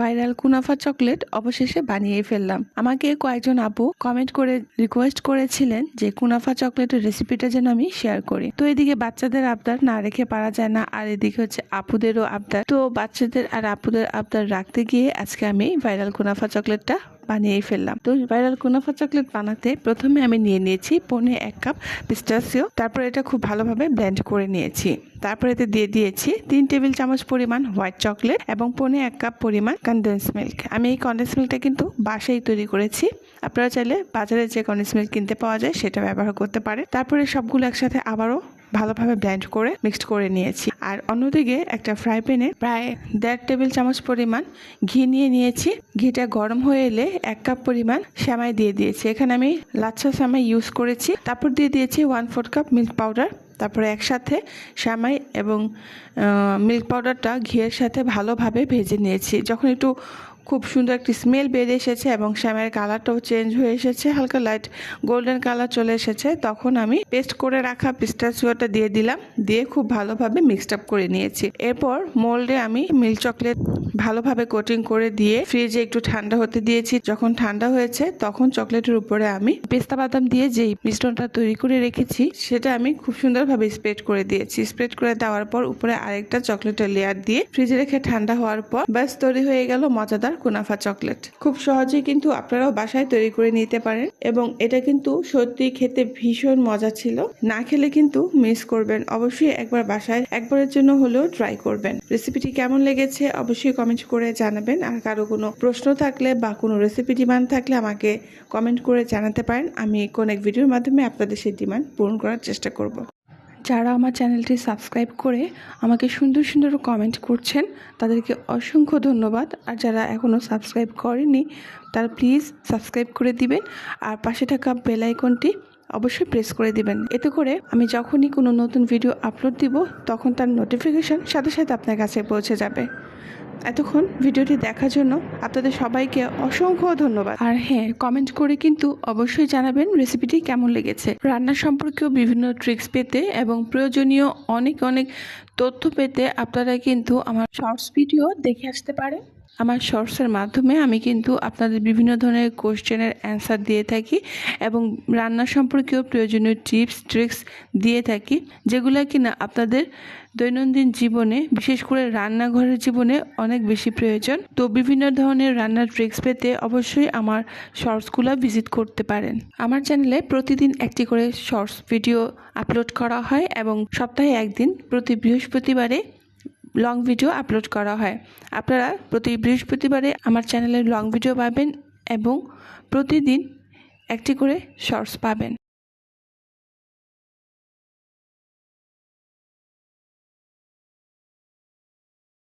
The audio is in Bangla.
ভাইরাল কুনাফা চকলেট অবশেষে বানিয়ে ফেললাম। আমাকে কয়েকজন আপু কমেন্ট করে রিকোয়েস্ট করেছিলেন যে কুনাফা চকলেটের রেসিপিটা যেন আমি শেয়ার করি। তো এদিকে বাচ্চাদের আবদার না রেখে পারা যায় না, আর এদিকে হচ্ছে আপুদেরও আবদার। তো বাচ্চাদের আর আপুদের আবদার রাখতে গিয়ে আজকে আমি ভাইরাল কুনাফা চকলেটটা বানিয়ে ফেললাম। তো ভাইরাল কুনাফা চকলেট বানাতে প্রথমে আমি নিয়ে নিয়েছি পনে এক কাপ পিস্টাসিও তারপর এটা খুব ভালোভাবে ব্লেন্ড করে নিয়েছি। তারপর এতে দিয়ে দিয়েছি তিন টেবিল চামচ পরিমাণ হোয়াইট চকলেট এবং পনে এক কাপ পরিমাণ কনডেন্স মিল্ক আমি এই কনডেন্স মিল্কটা কিন্তু বাসায় তৈরি করেছি। আপনারা চাইলে বাজারে যে কনডেন্স মিল্ক কিনতে পাওয়া যায় সেটা ব্যবহার করতে পারে তারপরে সবগুলো একসাথে আবারও ভালোভাবে ব্লেন্ড করে মিক্সড করে নিয়েছি। আর অন্যদিকে একটা ফ্রাই প্যানে প্রায় দেড় টেবিল চামচ পরিমাণ ঘি নিয়ে নিয়েছি। ঘিটা গরম হয়ে এলে এক কাপ পরিমাণ শ্যামাই দিয়ে দিয়েছি। এখানে আমি লাচ্ছা শ্যামাই ইউজ করেছি। তারপর দিয়ে দিয়েছি one four cup milk powder তারপরে একসাথে শ্যামাই এবং মিল্ক পাউডারটা ঘিয়ের সাথে ভালোভাবে ভেজে নিয়েছি। যখন একটু খুব সুন্দর একটি স্মেল বেরিয়ে এসেছে এবং শ্যামের কালারটাও চেঞ্জ হয়ে এসেছে, হালকা লাইট গোল্ডেন কালার চলে এসেছে। তখন আমি পেস্ট করে রাখা পিস্তাচিওটা দিয়ে দিলাম, দিয়ে খুব ভালোভাবে মিক্সড আপ করে নিয়েছি। এরপর মোল্ডে আমি মিল্ক চকলেট ভালোভাবে কোটিং করে দিয়ে ফ্রিজে একটু ঠান্ডা হতে দিয়েছি। যখন ঠান্ডা হয়েছে, তখন চকলেটের উপরে আমি পেস্তা বাদাম দিয়ে যেই মিশ্রণটা তৈরি করে রেখেছি, সেটা আমি খুব সুন্দরভাবে স্প্রেড করে দিয়েছি। স্প্রেড করে দেওয়ার পর উপরে আরেকটা চকলেটের লেয়ার দিয়ে ফ্রিজে রেখে ঠান্ডা হওয়ার পর ব্যাস তৈরি হয়ে গেল মজাদার কুনাফা চকলেট। খুব সহজেই কিন্তু আপনারাও বাসায় তৈরি করে নিতে পারেন এবং এটা কিন্তু সত্যি খেতে ভীষণ মজা ছিল। না খেলে কিন্তু মিস করবেন। অবশ্যই একবার বাসায় একবারের জন্য হলেও ট্রাই করবেন। রেসিপিটি কেমন লেগেছে অবশ্যই কমেন্ট করে জানাবেন। আর কারও কোনো প্রশ্ন থাকলে বা কোনো রেসিপি ডিমান্ড থাকলে আমাকে কমেন্ট করে জানাতে পারেন। আমি কোন এক ভিডিওর মাধ্যমে আপনাদের সেই ডিমান্ড পূরণ করার চেষ্টা করব। যারা আমার চ্যানেলটি সাবস্ক্রাইব করে আমাকে সুন্দর সুন্দর কমেন্ট করছেন, তাদেরকে অসংখ্য ধন্যবাদ। আর যারা এখনও সাবস্ক্রাইব করেনি তারা প্লিজ সাবস্ক্রাইব করে দিবেন। আর পাশে থাকা বেল আইকনটি অবশ্যই প্রেস করে দিবেন। এতে করে আমি যখনই কোনো নতুন ভিডিও আপলোড দিব, তখন তার নোটিফিকেশান সাথে সাথে আপনার কাছে পৌঁছে যাবে। এতক্ষণ ভিডিওটি দেখার জন্য আপনাদের সবাইকে অসংখ্য ধন্যবাদ। আর হ্যাঁ কমেন্ট করে কিন্তু অবশ্যই জানাবেন রেসিপিটি কেমন লেগেছে। রান্না সম্পর্কেও বিভিন্ন ট্রিক্স পেতে এবং প্রয়োজনীয় অনেক অনেক তথ্য পেতে আপনারা কিন্তু আমার শর্টস ভিডিও দেখে আসতে পারেন। আমার শর্টসের মাধ্যমে আমি কিন্তু আপনাদের বিভিন্ন ধরনের কোশ্চেনের অ্যান্সার দিয়ে থাকি এবং রান্না সম্পর্কেও প্রয়োজনীয় টিপস ট্রিক্স দিয়ে থাকি, যেগুলো কিনা আপনাদের দৈনন্দিন জীবনে, বিশেষ করে রান্নাঘরের জীবনে অনেক বেশি প্রয়োজন। তো বিভিন্ন ধরনের রান্নার ট্রিক্স পেতে অবশ্যই আমার শর্টসগুলো ভিজিট করতে পারেন। আমার চ্যানেলে প্রতিদিন একটি করে শর্টস ভিডিও আপলোড করা হয় এবং সপ্তাহে একদিন প্রতি বৃহস্পতিবারে লং ভিডিও আপলোড করা হয়। আপনারা প্রতি বৃহস্পতিবারে আমার চ্যানেলে লং ভিডিও পাবেন এবং প্রতিদিন একটি করে শর্টস পাবেন।